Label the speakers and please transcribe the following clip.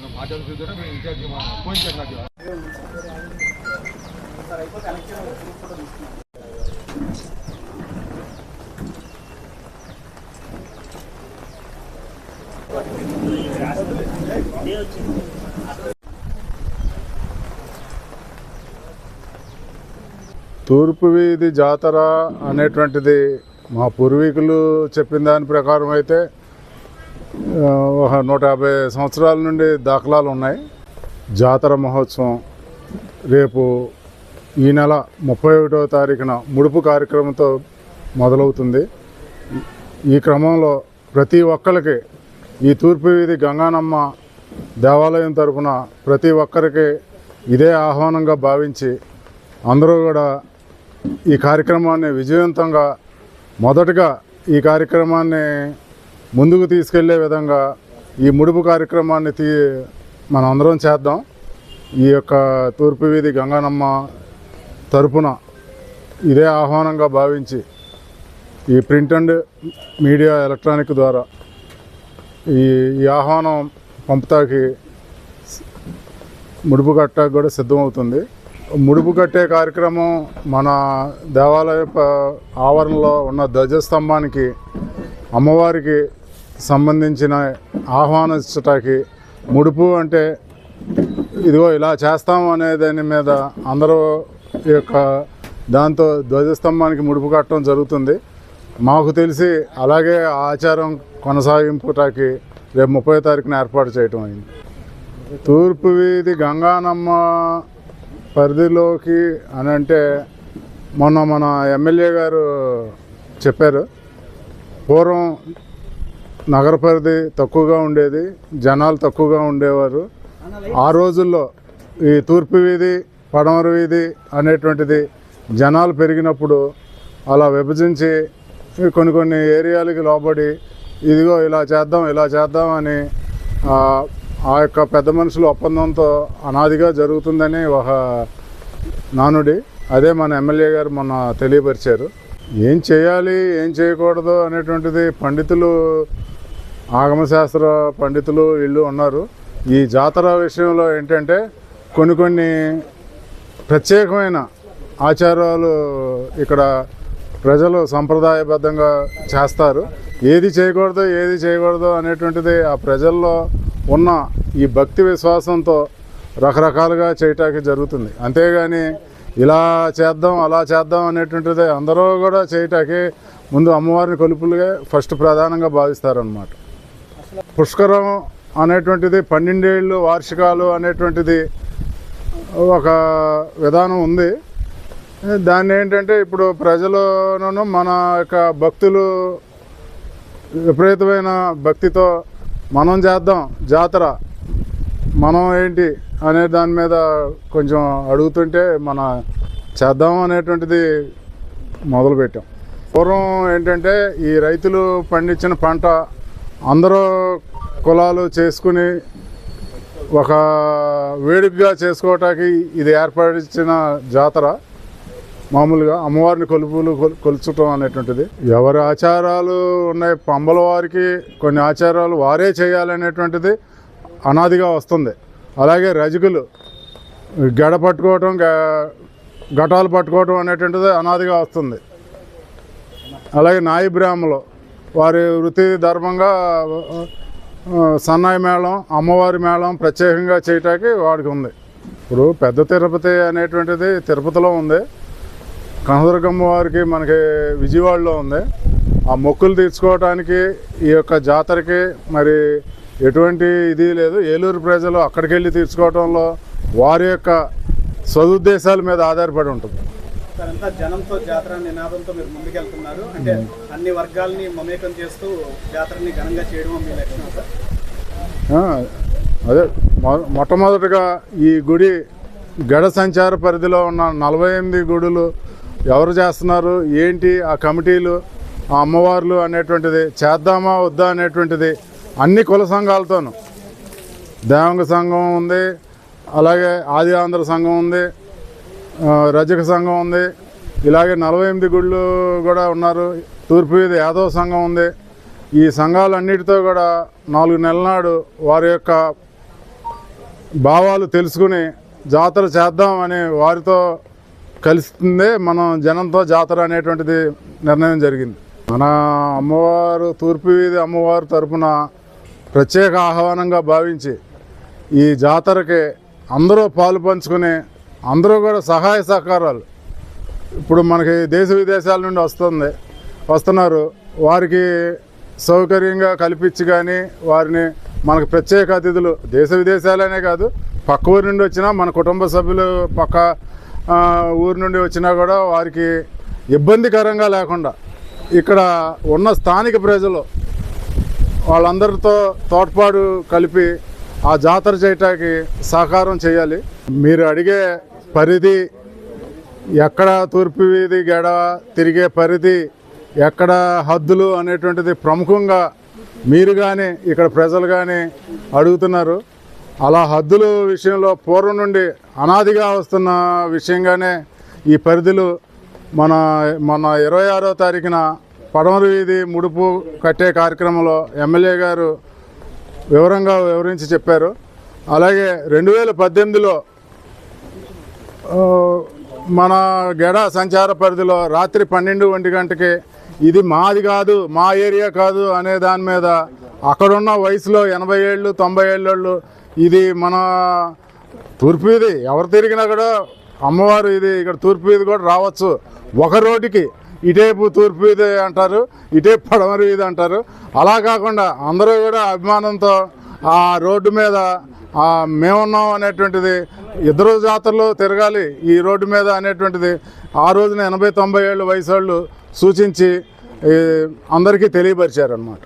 Speaker 1: మేము incharge phone
Speaker 2: తూర్పు వీధి జాతర అనేటువంటిది మా పూర్వీకులు చెప్పిన దాని ప్రకారం అయితే ఒక నూట యాభై సంవత్సరాల నుండి దాఖలాలు ఉన్నాయి. జాతర మహోత్సవం రేపు ఈ నెల ముప్పై ఒకటో తారీఖున ముడుపు కార్యక్రమంతో మొదలవుతుంది. ఈ- క్రమంలో ప్రతి ఒక్కరికి ఈ తూర్పు వీధి గంగానమ్మ దేవాలయం తరఫున ప్రతి ఒక్కరికి ఇదే ఆహ్వానంగా భావించి అందరూ కూడా ఈ కార్యక్రమాన్ని విజయవంతంగా మొదటగా ఈ కార్యక్రమాన్ని ముందుకు తీసుకెళ్ళే విధంగా ఈ ముడుపు కార్యక్రమాన్ని తీ మనం అందరం చేద్దాం. ఈ యొక్క తూర్పు వీధి గంగానమ్మ తరపున ఇదే ఆహ్వానంగా భావించి ఈ ప్రింట్ అండ్ మీడియా ఎలక్ట్రానిక్ ద్వారా ఈ ఈ ఆహ్వానం పంపుతాకి ముడుపు కట్టకు కూడా సిద్ధమవుతుంది. ముడుపు కట్టే కార్యక్రమం మన దేవాలయ ఆవరణలో ఉన్న ధ్వజస్తంభానికి అమ్మవారికి సంబంధించిన ఆహ్వానించటానికి ముడుపు అంటే ఇదిగో ఇలా చేస్తాం అనే దాని మీద అందరూ ఈ యొక్క దాంతో ధ్వజస్తంభానికి ముడుపు కట్టడం జరుగుతుంది. మాకు తెలిసి అలాగే ఆ ఆచారం కొనసాగింపుటాకి రేపు ముప్పై తారీఖున ఏర్పాటు చేయటం అయింది. తూర్పు వీధి గంగానమ్మ పరిధిలోకి అని అంటే మొన్న మన ఎమ్మెల్యే గారు చెప్పారు. పూర్వం నగర పరిధి తక్కువగా ఉండేది జనాలు తక్కువగా ఉండేవారు. ఆ రోజుల్లో ఈ తూర్పు వీధి పడమర వీధి అనేటువంటిది జనాలు పెరిగినప్పుడు అలా విభజించి కొన్ని కొన్ని ఏరియాలకి లోబడి ఇదిగో ఇలా చేద్దాం ఇలా చేద్దాం అని ఆ, యొక్క పెద్ద మనుషుల ఒప్పందంతో అనాదిగా జరుగుతుందని ఒక నానుడి అదే మన ఎమ్మెల్యే గారు మొన్న తెలియపరిచారు. ఏం చేయాలి ఏం చేయకూడదు అనేటువంటిది పండితులు ఆగమశాస్త్ర పండితులు వీళ్ళు ఉన్నారు. ఈ జాతర విషయంలో ఏంటంటే కొన్ని కొన్ని ప్రత్యేకమైన ఆచారాలు ఇక్కడ ప్రజలు సంప్రదాయబద్ధంగా చేస్తారు. ఏది చేయకూడదు ఏది చేయకూడదు అనేటువంటిది ఆ ప్రజల్లో ఉన్న ఈ భక్తి విశ్వాసంతో రకరకాలుగా చేయటానికి జరుగుతుంది. అంతేగాని ఇలా చేద్దాం అలా చేద్దాం అనేటువంటిది అందరూ కూడా చేయటానికి ముందు అమ్మవారిని కొలుపులుగా ఫస్ట్ ప్రధానంగా భావిస్తారనమాట పుష్కరం అనేటువంటిది పన్నెండేళ్ళు వార్షికాలు అనేటువంటిది ఒక విధానం ఉంది. దాన్ని ఏంటంటే ఇప్పుడు ప్రజలను మన యొక్క భక్తులు విపరీతమైన భక్తితో మనం చేద్దాం జాతర. మనం ఏంటి అనే దాని మీద కొంచెం అడుగుతుంటే మన చేద్దాం అనేటువంటిది మొదలుపెట్టాం. పూర్వం ఏంటంటే ఈ రైతులు పండించిన పంట అందరూ కులాలు చేసుకుని ఒక వేడుకగా చేసుకోవటానికి ఇది ఏర్పరిచిన జాతర. మామూలుగా అమ్మవారిని కొలుపులు కొలుచటం అనేటువంటిది. ఎవరి ఆచారాలు ఉన్నాయి? పంబల వారికి కొన్ని ఆచారాలు వారే చేయాలనేటువంటిది అనాదిగా వస్తుంది. అలాగే రజకులు గడ పట్టుకోవటం గ- ఘటాలు పట్టుకోవటం అనేటువంటిది అనాదిగా వస్తుంది. అలాగే నాయి బ్రాహ్మలు వారి వృత్తి ధర్మంగా సన్నాయి మేళం అమ్మవారి మేళం ప్రత్యేకంగా చేయటానికి వాడికి ఉంది. ఇప్పుడు పెద్ద తిరుపతి అనేటువంటిది తిరుపతిలో ఉంది. కనదుర్గమ్మ వారికి మనకి విజయవాడలో ఉంది. ఆ మొక్కులు తీర్చుకోవటానికి ఈ యొక్క జాతరకి మరి ఎటువంటి ఇది లేదు. ఏలూరు ప్రజలు అక్కడికి వెళ్ళి తీర్చుకోవడంలో వారి యొక్క సదుద్దేశాల మీద ఆధారపడి ఉంటుంది.
Speaker 3: అంతా జనంతో జాతర నినాదంతో మీరు ముందుకెళ్తున్నారు. అంటే అన్ని వర్గాల్ని మమేకం చేస్తూ జాతరని ఘనంగా చేయడం మీ లక్ష్యం సార్?
Speaker 2: అదే మొట్టమొదటిగా ఈ గుడి గడ సంచార పరిధిలో ఉన్న నలభై ఎనిమిది గుడులు ఎవరు చేస్తున్నారు? ఏంటి ఆ కమిటీలు ఆ అమ్మవార్లు అనేటువంటిది చేద్దామా వద్దా అనేటువంటిది అన్ని కుల సంఘాలతోనూ. దేవంగ సంఘం ఉంది అలాగే ఆది ఆంధ్ర సంఘం ఉంది రజక సంఘం ఉంది. ఇలాగే నలభై ఎనిమిది గుళ్ళు కూడా ఉన్నారు. తూర్పు వీధి యాదవ సంఘం ఉంది. ఈ సంఘాలన్నిటితో కూడా నాలుగు నెలల నాడు వారి యొక్క భావాలు తెలుసుకుని జాతర చేద్దామని వారితో కలిసిందే మనం జనంతో జాతర అనేటువంటిది నిర్ణయం జరిగింది. మన అమ్మవారు తూర్పు వీధి అమ్మవారి తరపున ప్రత్యేక ఆహ్వానంగా భావించి ఈ జాతరకి అందరూ పాలు పంచుకుని అందరూ కూడా సహాయ సహకారాలు. ఇప్పుడు మనకి దేశ విదేశాల నుండి వస్తుంది వస్తున్నారు. వారికి సౌకర్యంగా కల్పించి కానీ వారిని మనకు ప్రత్యేక అతిథులు దేశ విదేశాలనే కాదు పక్క ఊరి నుండి వచ్చినా మన కుటుంబ సభ్యులు పక్క ఊరు ఊరి నుండి వచ్చినా కూడా వారికి ఇబ్బందికరంగా లేకుండా ఇక్కడ ఉన్న స్థానిక ప్రజలు వాళ్ళందరితో తోడ్పాటు కలిపి ఆ జాతర చేయటానికి సహకారం చేయాలి. మీరు అడిగే పరిధి ఎక్కడ తూర్పు వీధి గెడ తిరిగే పరిధి ఎక్కడ హద్దులు అనేటువంటిది ప్రముఖంగా మీరు కానీ ఇక్కడ ప్రజలు కానీ అడుగుతున్నారు. అలా హద్దుల విషయంలో పూర్వం నుండి అనాదిగా వస్తున్న విషయంగానే ఈ పరిధులు మన మన ఇరవై ఆరో తారీఖున పడమర వీధి ముడుపు కట్టే కార్యక్రమంలో ఎమ్మెల్యే గారు వివరంగా వివరించి చెప్పారు. అలాగే రెండు వేల పద్దెనిమిదిలో మన గెడ సంచార పరిధిలో రాత్రి పన్నెండు ఒంటి గంటకి ఇది మాది కాదు మా ఏరియా కాదు అనే దాని మీద అక్కడున్న వయసులో ఎనభై ఏళ్ళు తొంభై ఏళ్ళు ఇది మన తూర్పు ఇది. ఎవరు తిరిగినా కూడా అమ్మవారు ఇది ఇక్కడ తూర్పు ఇది కూడా రావచ్చు. ఒక రోడ్డుకి ఇటేపు తూర్పు ఇది అంటారు ఇటేపు పడమరు ఇది అంటారు. అలా కాకుండా అందరూ కూడా అభిమానంతో ఆ రోడ్డు మీద మేమున్నాం అనేటువంటిది ఇద్దరు జాతరలు తిరగాలి ఈ రోడ్డు మీద అనేటువంటిది ఆ రోజున ఎనభై తొంభై ఏళ్ళు వయసు వాళ్ళు సూచించి అందరికీ తెలియపరిచారనమాట